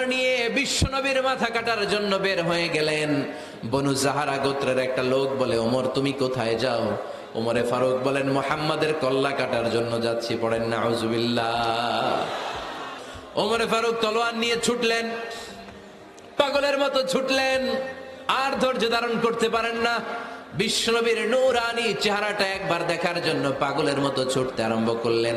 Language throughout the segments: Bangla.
তলোয়ার নিয়ে বিশ্বনবীর মাথা কাটার জন্য বের হয়ে গেলেন। বনু জাহারা গোত্রের একটা লোক বলে, ওমর, তুমি কোথায় যাও? ওমরে ফারুক বলেন, মোহাম্মদের কল্লা কাটার জন্য যাচ্ছি, পড়েন না ওমরে ফারুক তলোয়ার নিয়ে ছুটলেন, পাগলের মতো ছুটলেন, আর ধৈর্য ধারণ করতে পারেন না। বিশ্বনবীর নূরানি চেহারাটা একবার দেখার জন্য পাগলের মতো ছুটতে আরম্ভ করলেন।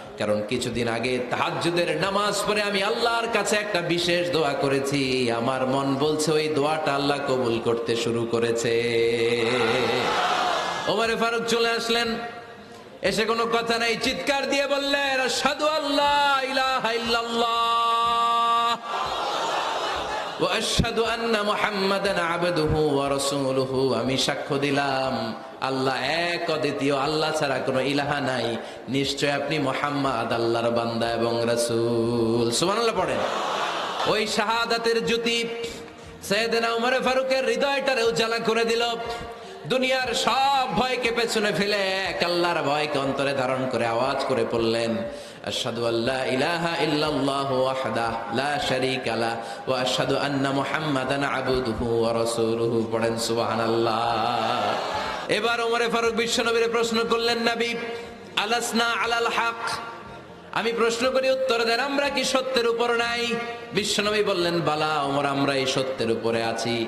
কারণ কিছুদিন আগে তাহাজুদের নামাজ পড়ে আমি আল্লাহর কাছে একটা বিশেষ দোয়া করেছি। আমার মন বলছে, ওই দোয়াটা আল্লাহ কবুল করতে শুরু করেছে। ওমারে ফারুক চলে আসলেন। এসে কোনো কথা নাই, চিৎকার দিয়ে বললেন সাধু আল্লাহ ইলাহা ইল্লাল্লাহ। واشهد ان محمدا عبده ورسوله আমি সাক্ষ্য দিলাম আল্লাহ এক অদ্বিতীয় আল্লাহ ছাড়া কোনো ইলাহা নাই নিশ্চয় আপনি মোহাম্মদ আল্লাহর বান্দা এবং রাসূল সুবহানাল্লাহ পড়েন ওই শাহাদাতের জ্যোতি সৈয়দনা উমর ফারুকের হৃদয়টারে উজালা করে দিল দুনিয়ার সব ভয়কে পেছনে ফেলে এক আল্লাহর ভয়কে অন্তরে ধারণ করে আওয়াজ করে পড়লেন আশহাদু আল্লা ইলাহা ইল্লাল্লাহু ওয়াহদাহু লা আন্না মুহাম্মাদান আবদুহু ওয়া রাসূলুহু। পড়েন এবার ওমরে ফারুক বিশ্বনবীর প্রশ্ন করলেন, নবী, আলাসনা আলাল হক? আমি প্রশ্ন করি, উত্তর দেন, আমরা কি সত্যের উপর নাই? বিশ্বনবী বললেন, বালা, ওমর, আমরা এই সত্যের উপরে আছি।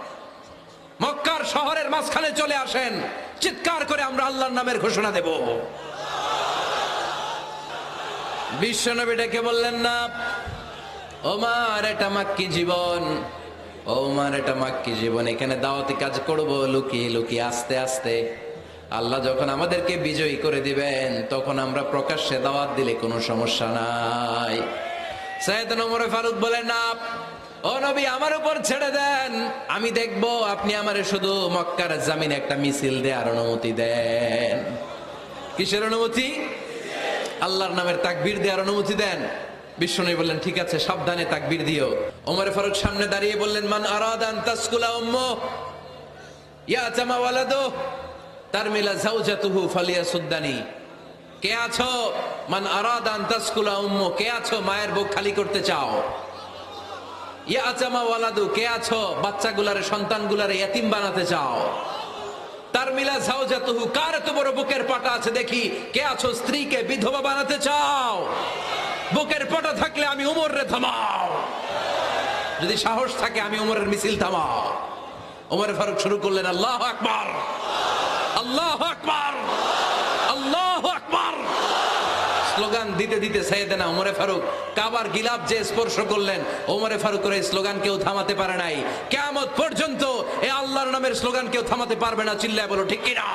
মক্কার শহরের মাঝখানে চলে আসেন। চিৎকার করে আমরা আল্লাহর নামের ঘোষণা দেব। বিশ্বনবী ডেকে বললেন, না, ওমার এটা মাক্কি জীবন। ওমার এটা মাক্কি জীবন। এখানে দাওয়াতি কাজ করব লুকিয়ে লুকিয়ে, আস্তে আস্তে। আল্লাহ যখন আমাদেরকে বিজয়ী করে দিবেন, তখন আমরা প্রকাশ্যে দাওয়াত দিলে কোনো সমস্যা নাই। সাইয়েদ ওমর ফারুক বলেন, না ও আমার উপর ছেড়ে দেন। আমি দেখব আপনি আমার শুধু মক্কার জামিন একটা মিছিল দেওয়ার অনুমতি দেন। কিসের অনুমতি? আল্লাহর নামের তাকবির দেওয়ার অনুমতি দেন। বিষ্ণু বললেন, ঠিক আছে, সাবধানে তাকবির দিও। ওমর ফারুক সামনে দাঁড়িয়ে বললেন, মান আরাদান তাসকুলা উম্ম ইয়া জামা ওয়ালাদু, তারমিলা জাওজাতুহু ফালিয়া সুদ্দানি কে আছো? মান আরাদান তাসকুলা উম্ম, কে আছো? মায়ের বুক খালি করতে চাও। স্ত্রীকে বিধবা বানাতে চাও? বুকের থাকলে আমি উমর রে থামাও। যদি সাহস থাকে, আমি উমরের মিছিল থামাও। উমর ফারুক শুরু করলেন, আল্লাহ আকবার। আল্লাহ আকবার আল্লাহ আকবার স্লোগান দিতে দিতে সাইয়েদেনা ওমরে ফারুক কাবার গিলাপ যে স্পর্শ করলেন, ওমরে ফারুকের এই স্লোগান কেউ থামাতে পারে নাই। কেমত পর্যন্ত এ আল্লাহর নামের স্লোগান কেউ থামাতে পারবে না, চিল্লায় বলো, ঠিক কিনা?